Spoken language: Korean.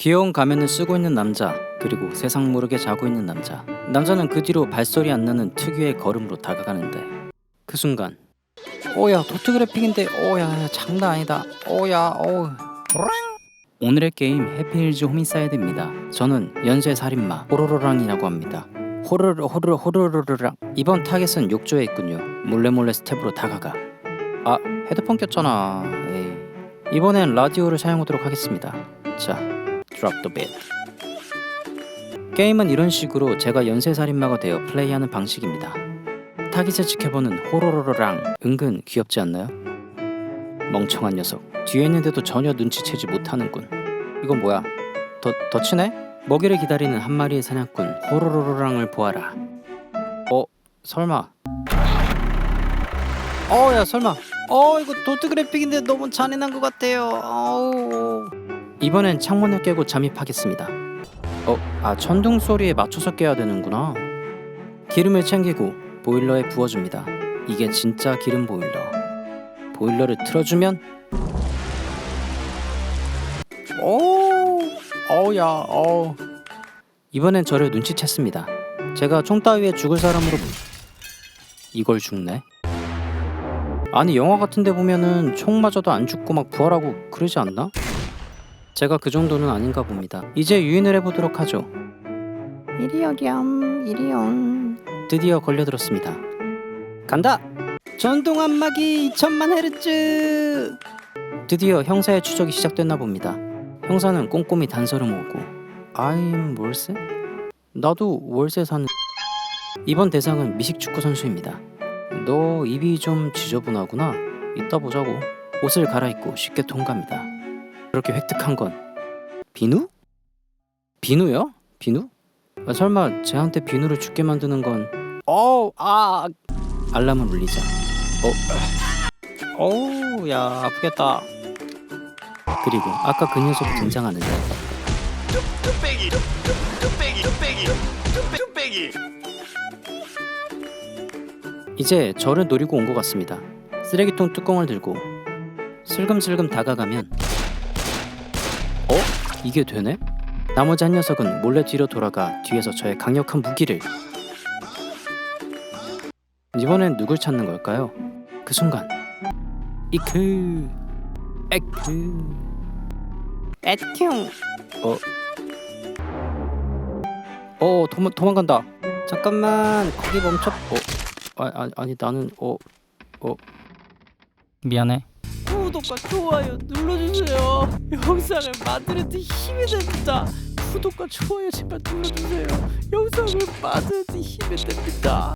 귀여운 가면을 쓰고 있는 남자 그리고 세상 모르게 자고 있는 남자. 남자는 그 뒤로 발소리 안 나는 특유의 걸음으로 다가가는데 그 순간 오야 도트 그래픽인데 오야 장난 아니다. 오야 오 오늘의 게임 해피힐즈 호미사이드입니다. 저는 연쇄 살인마 호로로랑이라고 합니다. 호르르 호르르 호르르랑. 이번 타겟은 욕조에 있군요. 몰래 몰래 스텝으로 다가가. 아 헤드폰 꼈잖아. 에이. 이번엔 라디오를 사용하도록 하겠습니다. 자 drop the beat. 게임은 이런 식으로 제가 연쇄살인마가 되어 플레이하는 방식입니다. 타깃을 지켜보는 호로로로랑 은근 귀엽지 않나요? 멍청한 녀석 뒤에 있는데도 전혀 눈치채지 못하는군. 이건 뭐야? 더, 더 치네? 먹이를 기다리는 한 마리의 사냥꾼 호로로로랑을 보아라. 어? 설마? 어야 설마? 어 이거 도트 그래픽인데 너무 잔인한 것 같아요. 어우. 이번엔 창문을 깨고 잠입하겠습니다. 어, 아 천둥 소리에 맞춰서 깨야 되는구나. 기름을 챙기고 보일러에 부어줍니다. 이게 진짜 기름 보일러. 보일러를 틀어주면 오, 어우야, 어. 이번엔 저를 눈치챘습니다. 제가 총 따위에 죽을 사람으로 이걸 죽네. 아니 영화 같은데 보면은 총 맞아도 안 죽고 막 부활하고 그러지 않나? 제가 그 정도는 아닌가 봅니다. 이제 유인을 해보도록 하죠. 이리오렴 이리 온. 드디어 걸려들었습니다. 간다. 전동 안마기 2천만 헤르츠. 드디어 형사의 추적이 시작됐나 봅니다. 형사는 꼼꼼히 단서를 모으고 아임 월세? 나도 월세 사는 이번 대상은 미식축구 선수입니다. 너 입이 좀 지저분하구나. 이따 보자고. 옷을 갈아입고 쉽게 통과합니다. 그렇게 획득한 건 비누? 비누요? 비누? 아, 설마 쟤한테 비누를 죽게 만드는 건 어우 아 알람을 울리자 어 어우 야 아프겠다 그리고 아까 그 녀석이 등장하는데 뚝배기 뚝배기 뚝배기 뚝배기 이제 저를 노리고 온 것 같습니다 쓰레기통 뚜껑을 들고 슬금슬금 다가가면 어? 이게 되네? 나머지 한 녀석은 몰래 뒤로 돌아가 뒤에서 저의 강력한 무기를 이번엔 누굴 찾는 걸까요? 그 순간 이크 에크 에큐 어? 어 도망, 도망간다 잠깐만 거기 멈춰 어? 아, 아, 아니 나는 어? 어? 미안해 구독과 좋아요 눌러주세요. 영상을 만드는데 힘이 됩니다. 구독과 좋아요 제발 눌러주세요. 영상을 만드는데 힘이 됩니다.